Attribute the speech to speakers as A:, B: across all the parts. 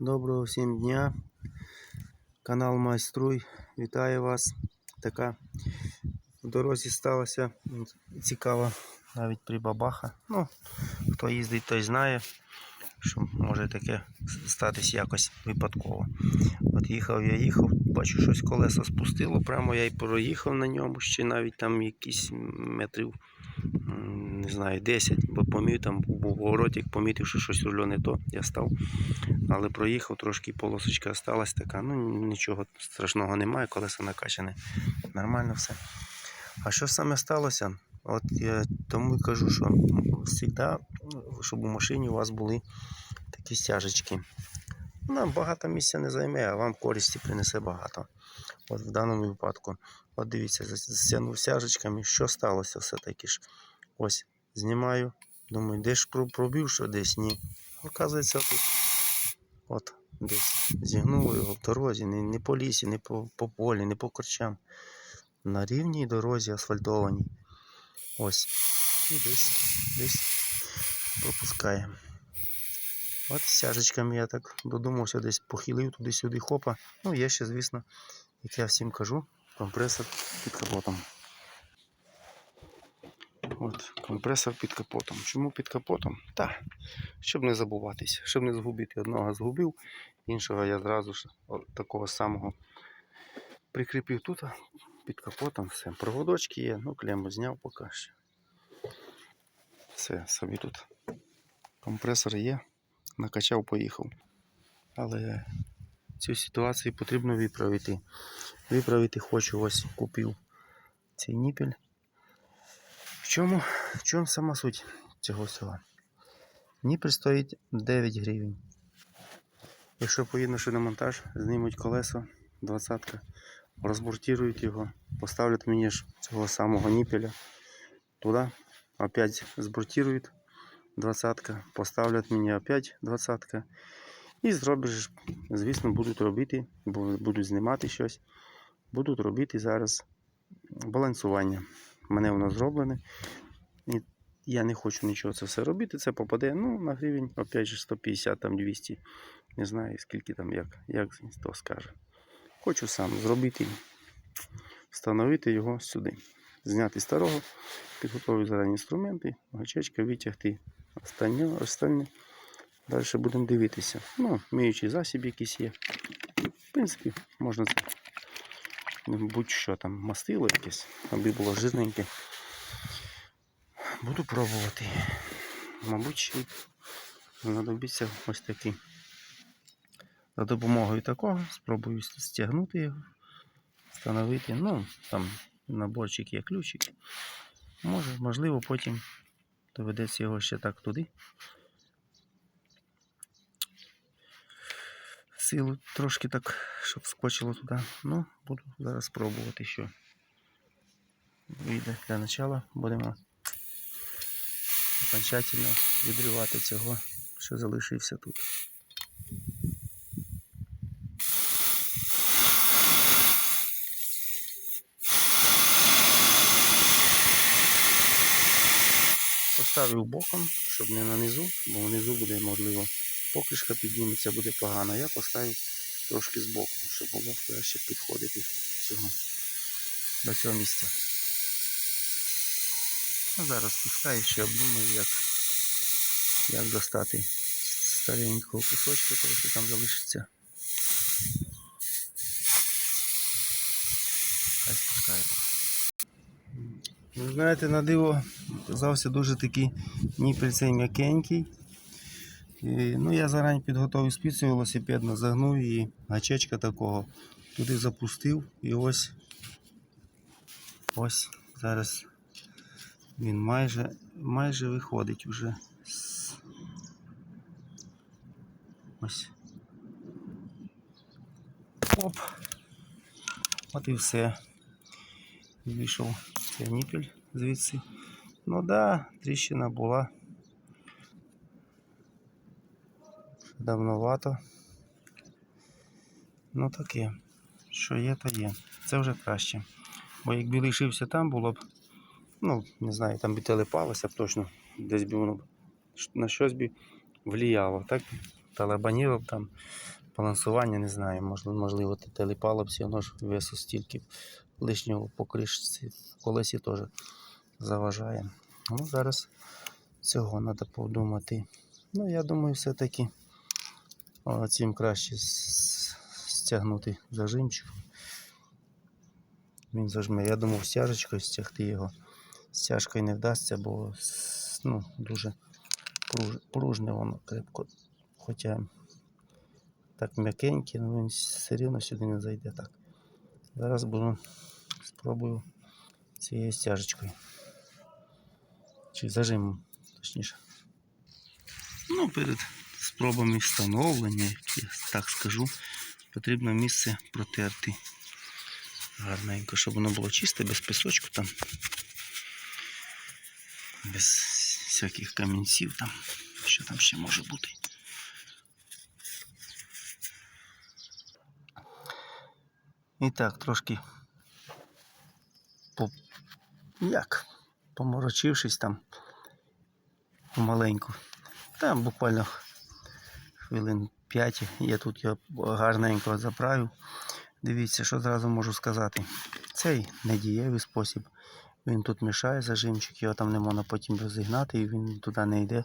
A: Доброго всім дня. Канал Майструй. Вітаю вас. Така в дорозі сталася цікава навіть прибабаха. Ну, хто їздить, той знає, що може таке статись якось випадково. От їхав я їхав, бачу, щось колесо спустило, прямо я й проїхав на ньому, ще навіть там якісь метрів, не знаю, 10, бо помів там був поворотик, помітив, що щось рулю не то, я став. Але проїхав, трошки полосочка осталась така. Ну нічого страшного немає, колесо накачане. Нормально все. А що саме сталося? От я тому кажу, що завжди, щоб у машині у вас були такі стяжечки. Нам багато місця не займе, а вам користі принесе багато. От в даному випадку, от дивіться, стягнув стяжечками, що сталося все-таки ж. Ось, знімаю. Думаю, де ж про- пробив, що десь ні. Оказується, тут От десь зігнуло його в дорозі, не, не по лісі, не по, по полі, не по корчам. На рівній дорозі асфальтованій. Ось. І десь, десь пропускає. От стяжечками я так додумався, десь похилив туди-сюди хопа. Ну, є ще, звісно, як я всім кажу, компресор під капотом. От, компресор під капотом. Чому під капотом? Та, щоб не забуватися, щоб не згубити. Одного згубив, іншого я зразу ж такого самого прикріпив тут, під капотом все. Проводочки є, ну клему зняв поки що. Все, собі тут компресор є, накачав, поїхав. Але цю ситуацію потрібно виправити. Виправити хочу, ось купив цей ніпель. В чому, в чому сама суть цього всього? Ніпель стоїть 9 гривень. Якщо поїду на шиномонтаж, знімуть колесо, двадцятка, розбуртірують його, поставлять мені ж цього самого ніпеля туди, опять збуртірують двадцятка, поставлять мені опять двадцятка. І зробиш, звісно, будуть робити, будуть знімати щось, будуть робити зараз балансування. Мене воно зроблене. І я не хочу нічого це все робити. Це попаде ну, на гривень, опять же, 150, там 200. Не знаю, скільки там, як, як хто скаже. Хочу сам зробити, встановити його сюди. Зняти старого, підготовити зарані інструменти, гачечка, витягти останнє, останнє. Далі будемо дивитися. Ну, миючий засіб якийсь є. В принципі, можна це будь-що там мастило якесь, аби було жирненьке. Буду пробувати. Мабуть, ще й знадобиться ось такий. За допомогою такого спробую стягнути його, встановити. Ну, там наборчик є ключик. Може, можливо, потім доведеться його ще так туди. Силу трошки так, щоб скочило туди. Ну, буду зараз пробувати, що вийде для начала. Будемо окончательно відривати цього, що залишився тут. Поставив боком, щоб не нанизу, бо внизу буде, можливо, покришка підніметься, буде погано. Я поставив трошки збоку, щоб було краще підходити цього, до цього місця. Ну, зараз пускаю, ще обдумаю, як, як достати старенького кусочка, того, що там залишиться. Хай спускаю. Ви знаєте, на диво казався дуже такий ніпель цей м'якенький. І, ну, я зарані підготував спицю велосипедно, загнув її, гачечка такого. Туди запустив і ось ось зараз він майже, майже виходить уже. з- Ось. Оп. От і все. Вийшов цей ніпель звідси. Ну да, тріщина була. Давновато. Ну таке. Що є, то є. Це вже краще. Бо якби лишився там, було б, ну, не знаю, там би телепалося б точно, десь би воно б на щось би влияло. Так талабаніло там балансування, не знаю, можливо, можливо телепалопсі, воно ж весу стільки лишнього по кришці в колесі теж заважає. Ну, зараз цього треба подумати. Ну, я думаю, все-таки цим краще стягнути зажимчик. Він зажме. Я думав, стяжечкою стягти його. Стяжкою не вдасться, бо ну, дуже пружне воно крепко. Хоча так м'якеньке, але він все рівно сюди не зайде так. Зараз буду спробую цією стяжечкою. Чи зажимом, точніше. Ну, перед спробами встановлення, так скажу, потрібно місце протерти гарненько, щоб воно було чисте, без пісочку там, без всяких камінців там, що там ще може бути. І так, трошки по... як? Поморочившись там маленьку. Там буквально хвилин 5 я тут його гарненько заправив. Дивіться, що зразу можу сказати. Цей недієвий спосіб. Він тут мішає зажимчик, його там не можна потім розігнати і він туди не йде.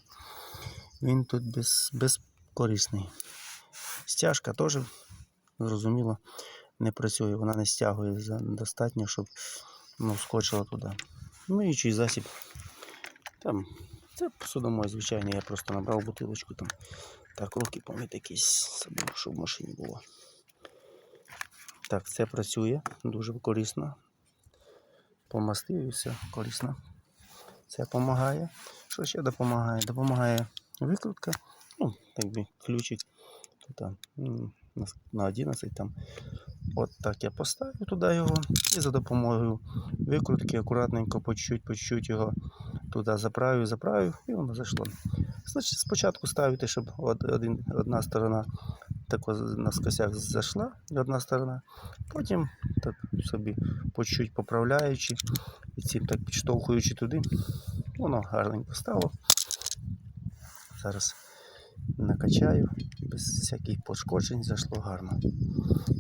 A: Він тут без, безкорисний. Стяжка теж, зрозуміло, не працює, вона не стягує достатньо, щоб ну, скочила туди. Ну і чий засіб. Там, це посудомой, звичайно, я просто набрав бутилочку там. Так, руки якісь щоб в машині було. Так, це працює дуже корисно. Помастив і все корисно. Це допомагає. Що ще допомагає? Допомагає викрутка. Ну, так би ключик. Там, на на 11 там. От так я поставив туди його і за допомогою викрутки акуратненько по чуть-чуть його туди заправив, заправив і воно зайшло. Спочатку ставити, щоб один, одна сторона тако наскосяк зайшла, одна сторона, потім так собі по чуть поправляючи і цим так підштовхуючи туди, воно гарненько стало. Зараз накачаю, без всяких пошкоджень зайшло гарно.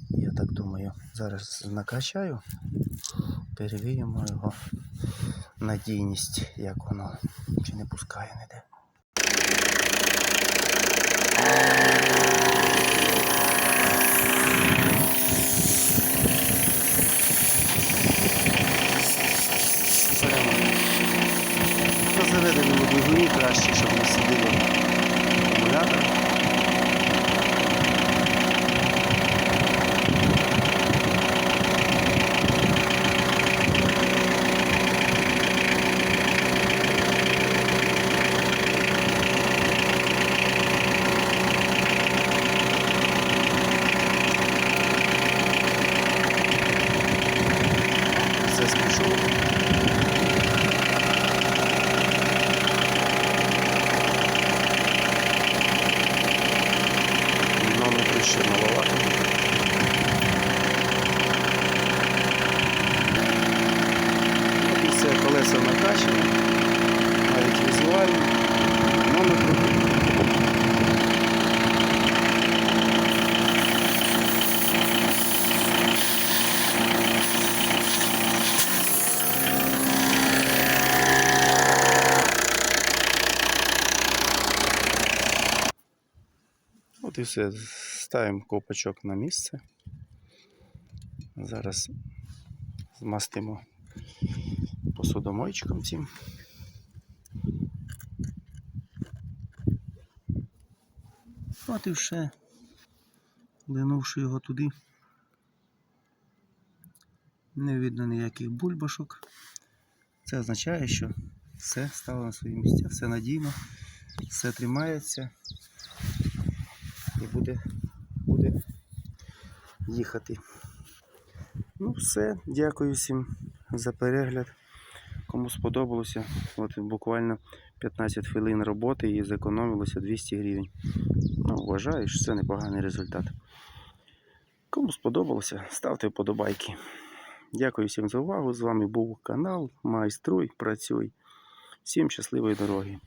A: Я так думаю, зараз накачаю, перевіримо його надійність, як воно чи не пускає ніде. Thank you. І. Ставимо копачок на місце. Зараз змастимо посудомойчиком цим. От і все. Линувши його туди. Не видно ніяких бульбашок. Це означає, що все стало на свої місця, все надійно, все тримається і буде, буде їхати. Ну, все, дякую всім за перегляд. Кому сподобалося, от буквально 15 хвилин роботи і зекономилося 200 гривень. Ну, вважаю, що це непоганий результат. Кому сподобалося, ставте вподобайки. Дякую всім за увагу. З вами був канал Майструй, працюй. Всім щасливої дороги.